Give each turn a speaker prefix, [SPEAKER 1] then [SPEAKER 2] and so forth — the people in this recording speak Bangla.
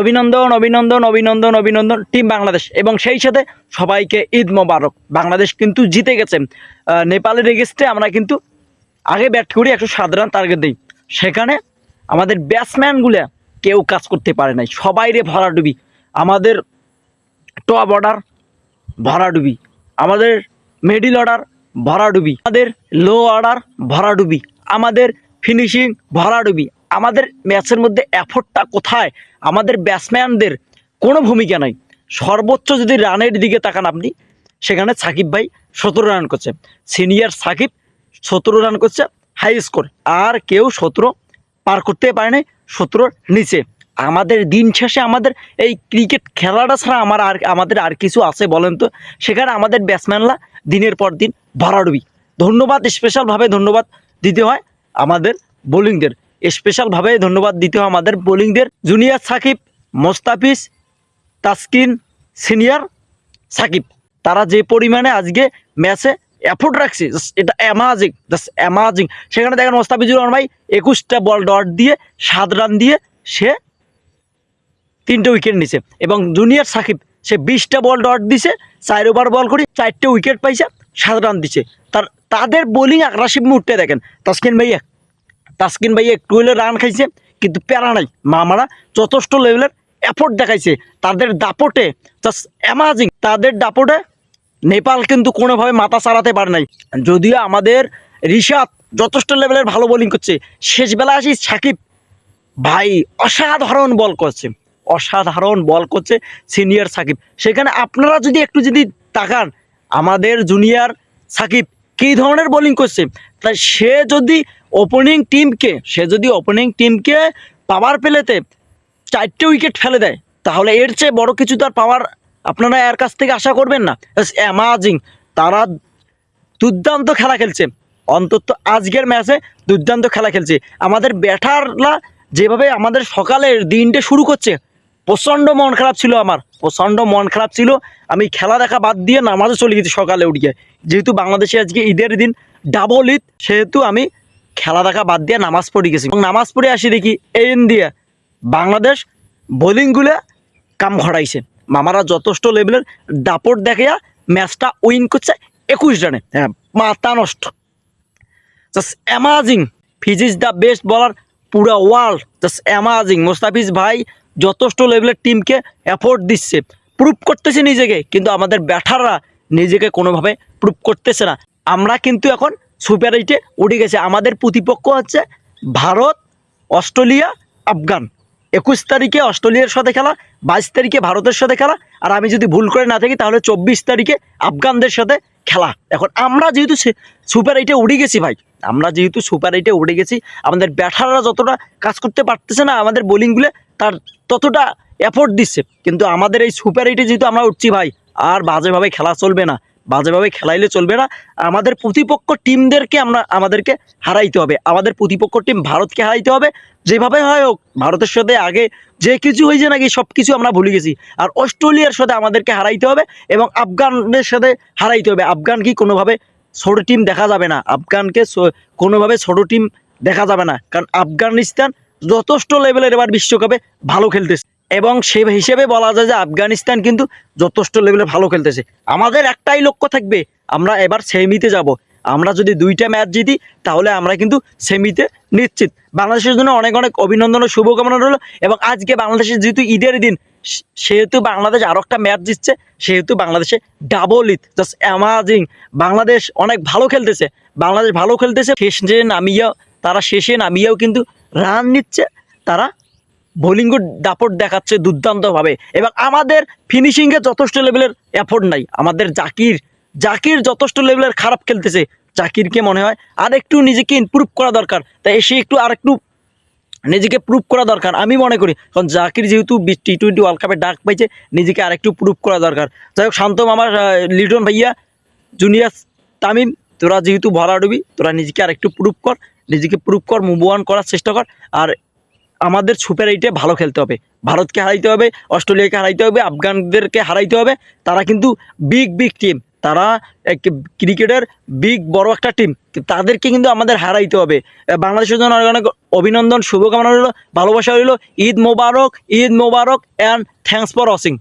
[SPEAKER 1] অভিনন্দন অভিনন্দন অভিনন্দন অভিনন্দন টিম বাংলাদেশ। এবং সেই সাথে সবাইকে ঈদ মোবারক। বাংলাদেশ কিন্তু জিতে গেছে। নেপালের এগেস্টে আমরা কিন্তু আগে ব্যাট করি একশো সাত রান টার্গেট দিই। সেখানে আমাদের ব্যাটসম্যানগুলো কেউ কাজ করতে পারে নাই। সবাই রে ভরাডুবি। আমাদের টপ অর্ডার ভরাডুবি। আমাদের মিডিল অর্ডার ভরাডুবি। আমাদের লো অর্ডার ভরাডুবি। আমাদের ফিনিশিং ভরাডুবি। আমাদের ম্যাচের মধ্যে এফোর্টটা কোথায়? আমাদের ব্যাটসম্যানদের কোনো ভূমিকা নাই। সর্বোচ্চ যদি রানের দিকে তাকান আপনি, সেখানে সাকিব ভাই সতেরো রান করছে। সিনিয়র সাকিব সতেরো রান করছে হাই স্কোর আর কেউ সতেরো পার করতে পারে নাই, সতেরোর নিচে। আমাদের দিন শেষে আমাদের এই ক্রিকেট খেলাটা ছাড়া আমার আর, আমাদের আর কিছু আছে বলেন তো? সেখানে আমাদের ব্যাটসম্যানরা দিনের পর দিন ভরাডুবি। ধন্যবাদ স্পেশালভাবে ধন্যবাদ দিতে হয় আমাদের বোলিংদের স্পেশালভাবে ধন্যবাদ দিতে হয় আমাদের বোলিংদের জুনিয়র সাকিব, মোস্তাফিজ, তাসকিন সিনিয়র সাকিব। তারা যে পরিমাণে আজকে ম্যাচে এফোর্ট রাখছে এটা অ্যামাজিং জাস্ট অ্যামাজিং সেখানে দেখেন মোস্তাফিজুর রহমান ভাই একুশটা বল ডট দিয়ে সাত রান দিয়ে সে তিনটে উইকেট নিছে। এবং জুনিয়র সাকিব, সে বিশটা বল ডট দিছে, চার ওভার বল করে চারটে উইকেট পাইছে, সাত রান দিছে। তার, তাদের বোলিং আগ্রাসিভ মুহূর্তে দেখেন। তাসকিন ভাইয়া তাসকিন ভাইয়া একটু হলে রান খাইছে, কিন্তু প্যারা নাই। মামারা যথেষ্ট লেভেলের এফোর্ট দেখাইছে। তাদের দাপটে জাস্ট অ্যামাজিং তাদের দাপটে নেপাল কিন্তু কোনোভাবে মাথা চালাতে পারে নাই। যদিও আমাদের রিশাদ যথেষ্ট লেভেলের ভালো বোলিং করছে। শেষবেলা আসি সাকিব ভাই অসাধারণ বল করছে। অসাধারণ বল করছে সিনিয়র সাকিব। সেখানে আপনারা যদি একটু যদি তাকান, আমাদের জুনিয়র সাকিব কী ধরনের বোলিং করছে? তাই সে যদি ওপেনিং টিমকে সে যদি ওপেনিং টিমকে পাওয়ার পেলেতে চারটে উইকেট ফেলে দেয়, তাহলে এর চেয়ে বড় কিছু তার পাওয়ার আপনারা এর কাছ থেকে আশা করবেন না। অ্যামাজিং তারা দুর্দান্ত খেলা খেলছে। অন্তত আজকের ম্যাচে দুর্দান্ত খেলা খেলছে। আমাদের ব্যাটাররা যেভাবে আমাদের সকালের দিনটা শুরু করছে, প্রচণ্ড মন খারাপ ছিল আমার। প্রচণ্ড মন খারাপ ছিল। আমি খেলা দেখা বাদ দিয়ে নামাজে চলে গেছি সকালে উঠিয়ে যেহেতু বাংলাদেশে আজকে ঈদের দিন ডাবল ঈদ। সেহেতু আমি খেলা দেখা বাদ দিয়ে নামাজ পড়ে গেছি। এবং নামাজ পড়ে আসি দেখি এই ইন্ডিয়া, বাংলাদেশ বোলিংগুলো কাম ঘটাইছে। মামারা যথেষ্ট লেভেলের দাপট দেখাইয়া ম্যাচটা উইন করছে একুশ রানে। হ্যাঁ মাথা নষ্ট। Just amazing Fizz is the best bowler পুরা ওয়ার্ল্ড জাস্ট অ্যামাজিং মোস্তাফিজ ভাই যথেষ্ট লেভেলের টিমকে অ্যাফোর্ড দিচ্ছে। প্রুভ করতেছে নিজেকে। কিন্তু আমাদের ব্যাটাররা নিজেকে কোনোভাবে প্রুভ করতেছে না। আমরা কিন্তু এখন সুপার এইটে উঠে গেছে। আমাদের প্রতিপক্ষ হচ্ছে ভারত, অস্ট্রেলিয়া, আফগান। একুশ তারিখে অস্ট্রেলিয়ার সাথে খেলা, বাইশ তারিখে ভারতের সাথে খেলা, আর আমি যদি ভুল করে না থাকি, তাহলে চব্বিশ তারিখে আফগানদের সাথে খেলা। এখন আমরা যেহেতু সুপার এইটে উড়ে গেছি ভাই, আমরা যেহেতু সুপার এইটে উড়ে গেছি, আমাদের ব্যাটাররা যতটা কাজ করতে পারতেছে না আমাদের বোলিংগুলো, তার ততটা এফোর্ট দিচ্ছে। কিন্তু আমাদের এই সুপার এইটে যেহেতু আমরা উঠছি ভাই, আর বাজেভাবে খেলা চলবে না। বাজেভাবে খেলাইলে চলবে না। আমাদের প্রতিপক্ষ টিমদেরকে আমরা, আমাদেরকে হারাইতে হবে। আমাদের প্রতিপক্ষ টিম ভারতকে হারাইতে হবে। যেভাবে হয় হোক, ভারতের সাথে আগে যে কিছু হয়েছে নাকি সব কিছু আমরা ভুলে গেছি। আর অস্ট্রেলিয়ার সাথে আমাদেরকে হারাইতে হবে এবং আফগানের সাথে হারাইতে হবে। আফগান কি কোনোভাবে ছোটো টিম দেখা যাবে না? আফগানকে কোনোভাবে ছোটো টিম দেখা যাবে না। কারণ আফগানিস্তান যথেষ্ট লেভেলের এবার বিশ্বকাপে ভালো খেলতেছে। এবং সে হিসেবে বলা যায় যে আফগানিস্তান কিন্তু যথেষ্ট লেভেলে ভালো খেলতেছে। আমাদের একটাই লক্ষ্য থাকবে, আমরা এবার সেমিতে যাব। আমরা যদি দুইটা ম্যাচ জিতি, তাহলে আমরা কিন্তু সেমিতে নিশ্চিত। বাংলাদেশের জন্য অনেক অনেক অভিনন্দন ও শুভকামনা রইল এবং আজকে বাংলাদেশের যেহেতু ঈদের দিন সেহেতু বাংলাদেশ আরও একটা ম্যাচ জিতছে, সেহেতু বাংলাদেশে double Eid just amazing Bangladesh অনেক ভালো খেলতেছে, বাংলাদেশ ভালো খেলতেছে। শেষে নামিয়েও, তারা শেষে নামিয়েও কিন্তু রান নিচ্ছে, তারা বোলিংও দাপট দেখাচ্ছে দুর্দান্তভাবে। এবং আমাদের ফিনিশিংয়ে যথেষ্ট লেভেলের এফোর্ট নাই। আমাদের জাকির জাকির যথেষ্ট লেভেলের খারাপ খেলতেছে। জাকিরকে মনে হয় আর একটু নিজেকে ইমপ্রুভ করা দরকার। তাই সে একটু আর একটু নিজেকে প্রুভ করা দরকার, আমি মনে করি। কারণ জাকির যেহেতু টি টোয়েন্টি ওয়ার্ল্ড কাপে ডাক পাইছে, নিজেকে আরেকটু প্রুভ করা দরকার। যাই হোক, শান্তম আমার লিটন ভাইয়া, জুনিয়র তামিম, তোরা যেহেতু ভরাডুবি, তোরা নিজেকে আরেকটু প্রুভ কর, নিজেকে প্রুভ কর মুভ অন করার চেষ্টা কর। আর আমাদের সুপার এইটে ভালো খেলতে হবে। ভারতকে হারাইতে হবে, অস্ট্রেলিয়াকে হারাইতে হবে, আফগানদেরকে হারাইতে হবে। তারা কিন্তু বিগ বিগ টিম তারা ক্রিকেটের বিগ বড় একটা টিম তাদেরকে কিন্তু আমাদের হারাইতে হবে। বাংলাদেশের জন্য অনেক অনেক অভিনন্দন, শুভকামনা রইল, ভালোবাসা রইল। Eid Mubarak Eid Mubarak and thanks for watching